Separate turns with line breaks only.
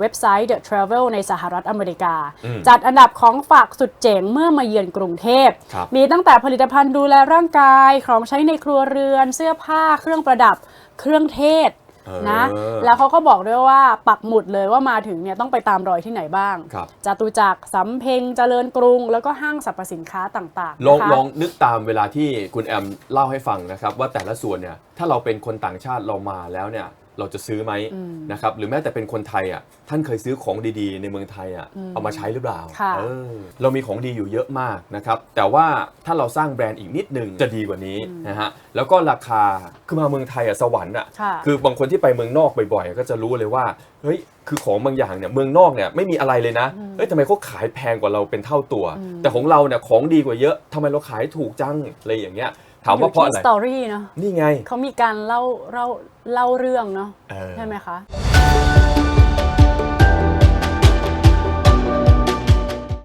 เว็บไซต์ The Travel ในสหรัฐอเมริกา
อืม
จัดอันดับของฝากสุดเจ๋งเมื่อมาเยือนกรุงเทพ
ครับ
มีตั้งแต่ผลิตภัณฑ์ดูแลร่างกายของใช้ในครัวเรือน เสื้อผ้าเครื่องประดับเครื่องเทศ
เออ
นะแล้วเขาก็บอกด้วยว่าปักหมุดเลยว่ามาถึงเนี่ยต้องไปตามรอยที่ไหนบ้าง
ครับ
จตุจักรสำเพ็งเจริญกรุง แล้วก็ห้างสรรพสินค้าต่างๆ
ลอง
นะคะ
ลองนึกตามเวลาที่คุณแอมเล่าให้ฟังนะครับ ว่าแต่ละส่วนเนี่ยถ้าเราเป็นคนต่างชาติเรามาแล้วเนี่ย เราจะซื้อไหม
อืม
นะครับหรือแม้แต่เป็นคนไทยอะท่านเคยซื้อของดีๆ ในเมืองไทยอะ
อืม
เอามาใช้หรือเปล่า
ค่ะ
เออเรามีของดีอยู่เยอะมากนะครับแต่ว่าถ้าเราสร้างแบรนด์อีกนิดนึงจะดีกว่านี้นะฮะแล้วก็ราคาคือมาเมืองไทยอะสวรรค์อะ
ค่ะ
คือบางคนที่ไปเมืองนอกบ่อยๆ ก็จะรู้เลยว่าเฮ้ยคือของบางอย่างเนี่ยเมืองนอกเนี่ยไม่มีอะไรเลยนะ เฮ้ยทำไมเขาขายแพงกว่าเราเป็นเท่าตัว
อืม
แต่ของเราเนี่ยของดีกว่าเยอะทำไมเราขายถูกจังอะไรอย่างเงี้ยถามว่าเพราะอะไร
สตอรี่เนาะ
นี่ไง
เขามีการเล่าเล่าเล่าเรื่องเนาะ
เออ
ใช่ไหมคะ